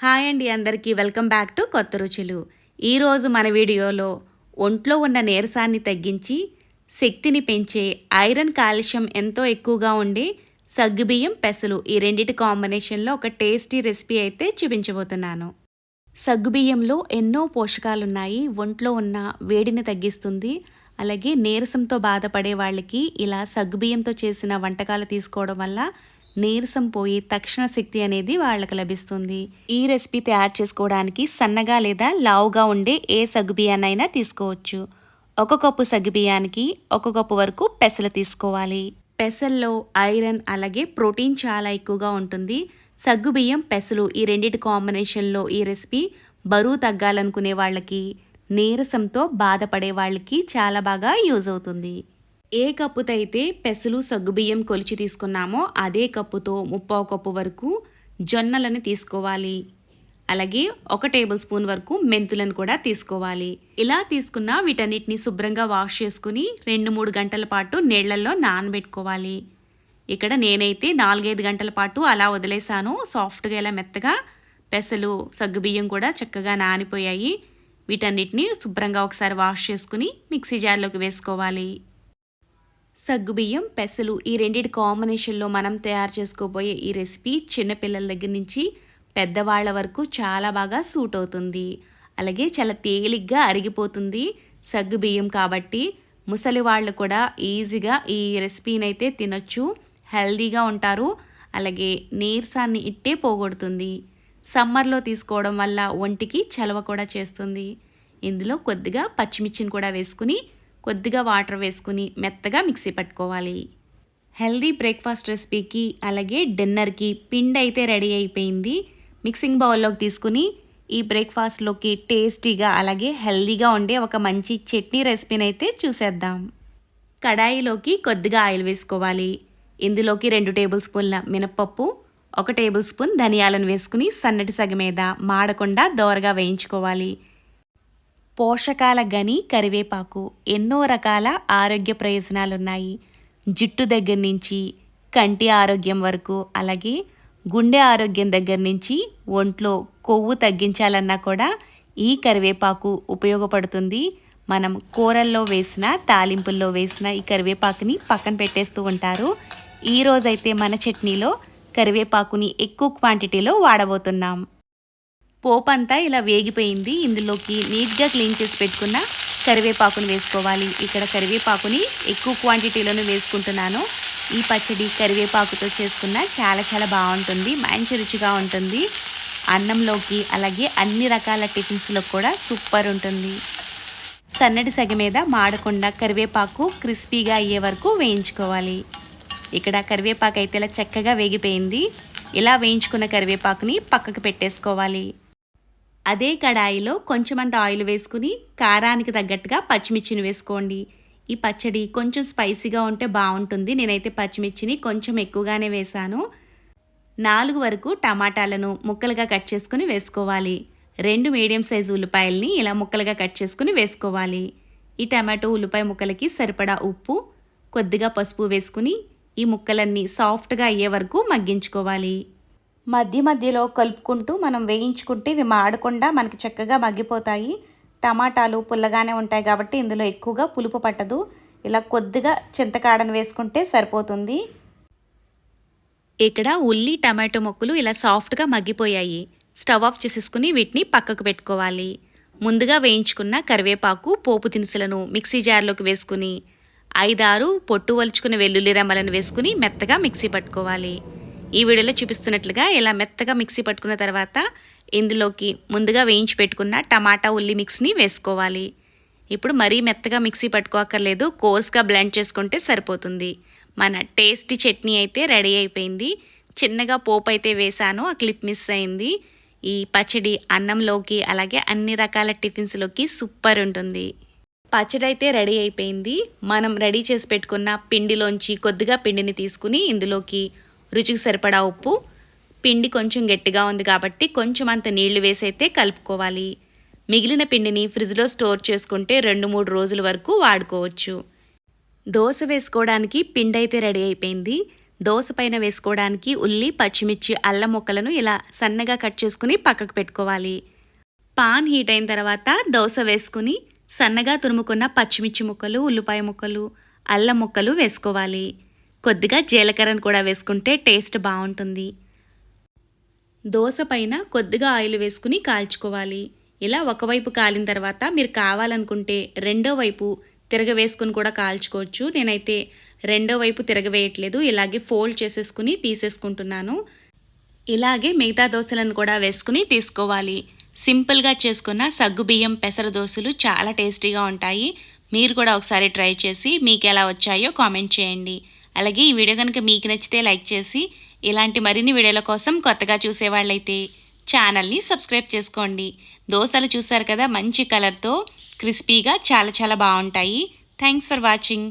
Hi అండి అందరికీ. Welcome back to కొత్త రుచులు. ఈరోజు మన వీడియోలో ఒంట్లో ఉన్న నీరసాన్ని తగ్గించి శక్తిని పెంచే ఐరన్ కాల్షియం ఎంతో ఎక్కువగా ఉండే సగ్గుబియ్యం పెసలు ఈ రెండిటి కాంబినేషన్లో ఒక టేస్టీ రెసిపీ అయితే చూపించబోతున్నాను. సగ్గుబియ్యంలో ఎన్నో పోషకాలున్నాయి. ఒంట్లో ఉన్న వేడిని తగ్గిస్తుంది. అలాగే నీరసంతో బాధపడే వాళ్ళకి ఇలా సగ్గుబియ్యంతో చేసిన వంటకాలు తీసుకోవడం వల్ల నీరసం పోయి తక్షణ శక్తి అనేది వాళ్ళకి లభిస్తుంది. ఈ రెసిపీ తయారు చేసుకోవడానికి సన్నగా లేదా లావుగా ఉండే ఏ సగ్గుబియ్యాన్నైనా తీసుకోవచ్చు. ఒక కప్పు సగ్గుబియ్యానికి ఒక కప్పు వరకు పెసలు తీసుకోవాలి. పెసల్లో ఐరన్ అలాగే ప్రోటీన్ చాలా ఎక్కువగా ఉంటుంది. సగ్గుబియ్యం పెసలు ఈ రెండిటి కాంబినేషన్లో ఈ రెసిపీ బరువు తగ్గాలనుకునే వాళ్ళకి నీరసంతో బాధపడే వాళ్ళకి చాలా బాగా యూజ్ అవుతుంది. ఏ కప్పుతో అయితే పెసలు సగ్గుబియ్యం కొలిచి తీసుకున్నామో అదే కప్పుతో ముప్పావు కప్పు వరకు జొన్నలను తీసుకోవాలి. అలాగే ఒక టేబుల్ స్పూన్ వరకు మెంతులను కూడా తీసుకోవాలి. ఇలా తీసుకున్న వీటన్నిటిని శుభ్రంగా వాష్ చేసుకుని రెండు మూడు గంటల పాటు నీళ్ళలో నానబెట్టుకోవాలి. ఇక్కడ నేనైతే నాలుగైదు గంటల పాటు అలా వదిలేసాను సాఫ్ట్గా ఇలా మెత్తగా పెసలు సగ్గుబియ్యం కూడా చక్కగా నానిపోయాయి. వీటన్నిటిని శుభ్రంగా ఒకసారి వాష్ చేసుకుని మిక్సీ జార్లోకి వేసుకోవాలి. సగ్గుబియ్యం పెసలు ఈ రెండింటి కాంబినేషన్లో మనం తయారు చేసుకోబోయే ఈ రెసిపీ చిన్నపిల్లల దగ్గర నుంచి పెద్దవాళ్ళ వరకు చాలా బాగా సూట్ అవుతుంది. అలాగే చాలా తేలిగ్గా అరిగిపోతుంది సగ్గుబియ్యం కాబట్టి. ముసలి వాళ్ళు కూడా ఈజీగా ఈ రెసిపీని అయితే తినొచ్చు హెల్దీగా ఉంటారు. అలాగే నీరసాన్ని ఇట్టే పోగొడుతుంది. సమ్మర్లో తీసుకోవడం వల్ల ఒంటికి చలవ కూడా చేస్తుంది. ఇందులో కొద్దిగా పచ్చిమిర్చిని కూడా వేసుకుని కొద్దిగా వాటర్ వేసుకుని మెత్తగా మిక్సీ పట్టుకోవాలి. హెల్దీ బ్రేక్ఫాస్ట్ రెసిపీకి అలాగే డిన్నర్కి పిండి అయితే రెడీ అయిపోయింది. మిక్సింగ్ బౌల్లోకి తీసుకుని ఈ బ్రేక్ఫాస్ట్లోకి టేస్టీగా అలాగే హెల్దీగా ఉండే ఒక మంచి చట్నీ రెసిపీని అయితే చూసేద్దాం. కడాయిలోకి కొద్దిగా ఆయిల్ వేసుకోవాలి. ఇందులోకి రెండు టేబుల్ స్పూన్ల మినప్పప్పు ఒక టేబుల్ స్పూన్ ధనియాలను వేసుకుని సన్నటి సగ మీద మాడకుండా దోరగా వేయించుకోవాలి. పోషకాల గని కరివేపాకు ఎన్నో రకాల ఆరోగ్య ప్రయోజనాలున్నాయి. జుట్టు దగ్గర నుంచి కంటి ఆరోగ్యం వరకు అలాగే గుండె ఆరోగ్యం దగ్గర నుంచి ఒంట్లో కొవ్వు తగ్గించాలన్నా కూడా ఈ కరివేపాకు ఉపయోగపడుతుంది. మనం కూరల్లో వేసిన తాలింపుల్లో వేసిన ఈ కరివేపాకుని పక్కన పెట్టేస్తూ ఉంటారు. ఈరోజైతే మన చట్నీలో కరివేపాకుని ఎక్కువ క్వాంటిటీలో వాడబోతున్నాం. పోపు అంతా ఇలా వేగిపోయింది. ఇందులోకి నీట్గా క్లీన్ చేసి పెట్టుకున్న కరివేపాకును వేసుకోవాలి. ఇక్కడ కరివేపాకుని ఎక్కువ క్వాంటిటీలోనే వేసుకుంటున్నాను. ఈ పచ్చడి కరివేపాకుతో చేసుకున్న చాలా చాలా బాగుంటుంది. మంచి రుచిగా ఉంటుంది. అన్నంలోకి అలాగే అన్ని రకాల టిఫిన్స్లో కూడా సూపర్ ఉంటుంది. సన్నటి సగ మీద మాడకుండా కరివేపాకు క్రిస్పీగా అయ్యే వరకు వేయించుకోవాలి. ఇక్కడ కరివేపాకు అయితే ఇలా చక్కగా వేగిపోయింది. ఇలా వేయించుకున్న కరివేపాకుని పక్కకు పెట్టేసుకోవాలి. అదే కడాయిలో కొంచెమంత ఆయిల్ వేసుకుని కారానికి తగ్గట్టుగా పచ్చిమిర్చిని వేసుకోండి. ఈ పచ్చడి కొంచెం స్పైసీగా ఉంటే బాగుంటుంది. నేనైతే పచ్చిమిర్చిని కొంచెం ఎక్కువగానే వేశాను. నాలుగు వరకు టమాటాలను ముక్కలుగా కట్ చేసుకుని వేసుకోవాలి. రెండు మీడియం సైజు ఉల్లిపాయల్ని ఇలా ముక్కలుగా కట్ చేసుకుని వేసుకోవాలి. ఈ టమాటో ఉల్లిపాయ ముక్కలకి సరిపడా ఉప్పు కొద్దిగా పసుపు వేసుకుని ఈ ముక్కలన్నీ సాఫ్ట్గా అయ్యే వరకు మగ్గించుకోవాలి. మధ్య మధ్యలో కలుపుకుంటూ మనం వేయించుకుంటే ఇవి మాడకుండా మనకి చక్కగా మగ్గిపోతాయి. టమాటాలు పుల్లగానే ఉంటాయి కాబట్టి ఇందులో ఎక్కువగా పులుపు పట్టదు. ఇలా కొద్దిగా చింతకాడను వేసుకుంటే సరిపోతుంది. ఇక్కడ ఉల్లి టమాటో ముక్కలు ఇలా సాఫ్ట్గా మగ్గిపోయాయి. స్టవ్ ఆఫ్ చేసేసుకుని వీటిని పక్కకు పెట్టుకోవాలి. ముందుగా వేయించుకున్న కరివేపాకు పోపు దినుసులను మిక్సీ జార్లోకి వేసుకుని ఐదారు పొట్టు వలుచుకున్న వెల్లుల్లి రెమ్మలను వేసుకుని మెత్తగా మిక్సీ పట్టుకోవాలి. ఈ వీడియోలో చూపిస్తున్నట్లుగా ఇలా మెత్తగా మిక్సీ పట్టుకున్న తర్వాత ఇందులోకి ముందుగా వేయించి పెట్టుకున్న టమాటా ఉల్లి మిక్స్ని వేసుకోవాలి. ఇప్పుడు మరీ మెత్తగా మిక్సీ పట్టుకోక్కర్లేదు కోర్స్గా బ్లెండ్ చేసుకుంటే సరిపోతుంది. మన టేస్టీ చట్నీ అయితే రెడీ అయిపోయింది. చిన్నగా పోపు అయితే వేసాను ఆ క్లిప్ మిస్ అయింది. ఈ పచ్చడి అన్నంలోకి అలాగే అన్ని రకాల టిఫిన్స్లోకి సూపర్ ఉంటుంది. పచ్చడి అయితే రెడీ అయిపోయింది. మనం రెడీ చేసి పెట్టుకున్న పిండిలోంచి కొద్దిగా పిండిని తీసుకుని ఇందులోకి రుచికి సరిపడా ఉప్పు పిండి కొంచెం గట్టిగా ఉంది కాబట్టి కొంచెం అంత నీళ్ళు వేసి అయితే కలుపుకోవాలి. మిగిలిన పిండిని ఫ్రిడ్జ్లో స్టోర్ చేసుకుంటే రెండు మూడు రోజుల వరకు వాడుకోవచ్చు. దోశ వేసుకోవడానికి పిండి అయితే రెడీ అయిపోయింది. దోశ పైన వేసుకోవడానికి ఉల్లి పచ్చిమిర్చి అల్లం ముక్కలను ఇలా సన్నగా కట్ చేసుకుని పక్కకు పెట్టుకోవాలి. పాన్ హీట్ అయిన తర్వాత దోశ వేసుకుని సన్నగా తురుముకున్న పచ్చిమిర్చి ముక్కలు ఉల్లిపాయ ముక్కలు అల్లం ముక్కలు వేసుకోవాలి. కొద్దిగా జీలకర్రను కూడా వేసుకుంటే టేస్ట్ బాగుంటుంది. దోశ పైన కొద్దిగా ఆయిల్ వేసుకుని కాల్చుకోవాలి. ఇలా ఒకవైపు కాలిన తర్వాత మీరు కావాలనుకుంటే రెండో వైపు తిరగవేసుకుని కూడా కాల్చుకోవచ్చు. నేనైతే రెండో వైపు తిరగవేయట్లేదు ఇలాగే ఫోల్డ్ చేసేసుకుని తీసేసుకుంటున్నాను. ఇలాగే మిగతా దోశలను కూడా వేసుకుని తీసుకోవాలి. సింపుల్గా చేసుకున్న సగ్గుబియ్యం పెసర దోశలు చాలా టేస్టీగా ఉంటాయి. మీరు కూడా ఒకసారి ట్రై చేసి మీకు ఎలా వచ్చాయో కామెంట్ చేయండి. అలాగే ఈ వీడియో కనుక మీకు నచ్చితే లైక్ చేసి ఇలాంటి మరిన్ని వీడియోల కోసం కొత్తగా చూసేవాళ్ళైతే ఛానల్ని సబ్స్క్రైబ్ చేసుకోండి. దోశలు చూసారు కదా మంచి కలర్తో క్రిస్పీగా చాలా చాలా బాగుంటాయి. Thanks for watching.